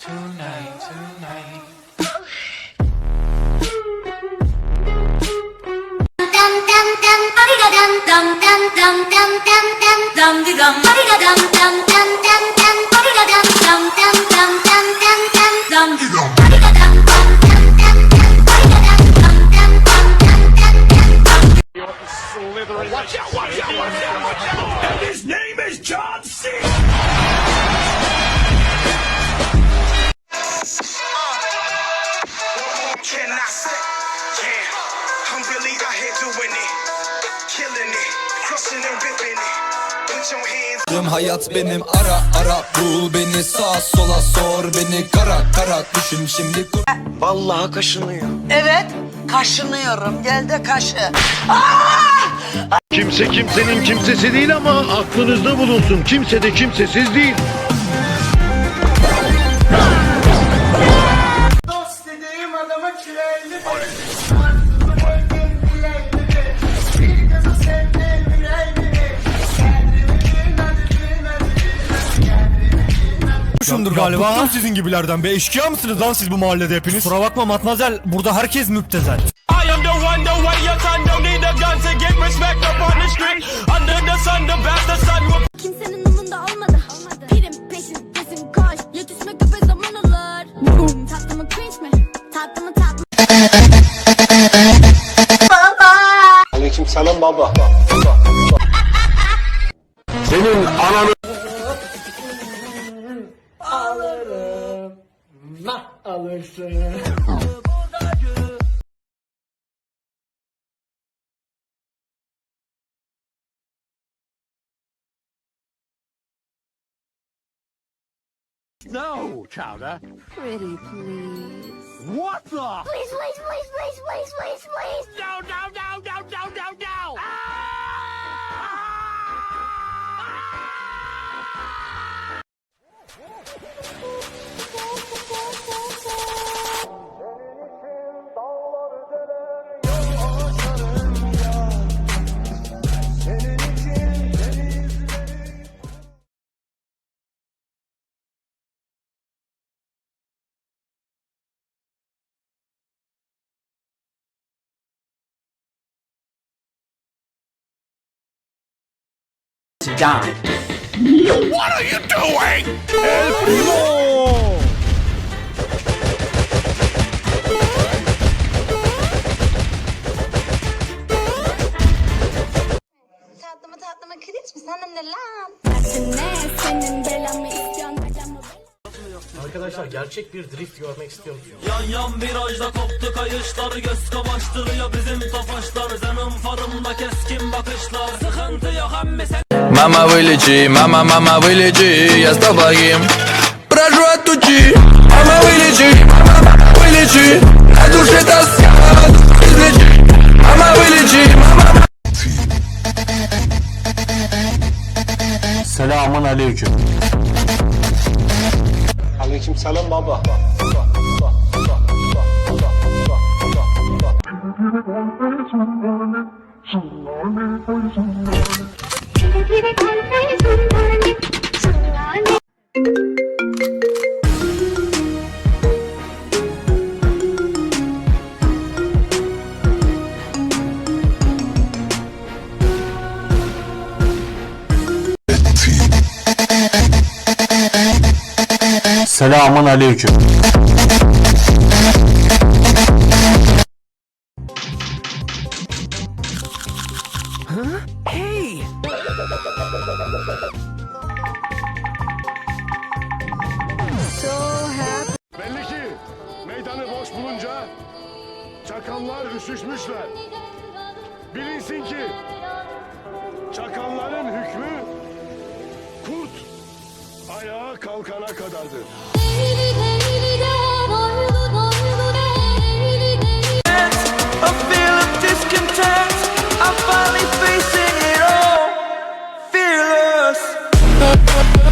tonight, tonight. Watch out, watch out! Tüm hayat benim ara ara bul beni sağ sola sor beni kara kara düşün şimdi kur Vallahi kaşınıyor. Evet, kaşınıyorum. Gel de kaşı. Kimse kimsenin kimsesi değil ama aklınızda bulunsun. Kimse de kimsesiz değil. Şundur galiba. Bıktım sizin gibilerden be. Eşkıya mısınız lan siz bu mahallede hepiniz? Kusura bakma matmazel. Burada herkes müptezel. I am the one, the way your son don't need a gun to get respect up on the street. Under the sun, the bastard son will Kimsenin umunda olmadı. Pirim peşindesin koş. Yetişmek köpe zaman. Boom. Tatlı mı cringe mi? Tatlı mı tatlı Aleyküm No, Chowder. Pretty please. What the? Please, please, please, please, please, please, please. No, no, no, no, no, no, down. What are you doing? El Primo! Arkadaşlar gerçek bir drift görmek istiyorum. Yan yan virajda koptu kayışlar Göz kamaştırıyor bizim tofaşlar Zenon farımda keskin bakışlar Mama вылечи, мама, мама вылечи Я с тобой Прошу отучи Мама вылечи, мама вылечи. На душе тоска, излечи. Мама вылечи, мама Selamun aleyküm. Aleyküm selam baba. Selamun aleyküm. Huh? Hey! Belli ki meydanı boş bulunca çakallar üşüşmüşler. Bilinsin ki çakalların hükmü kurt ayağa kalkana kadardır.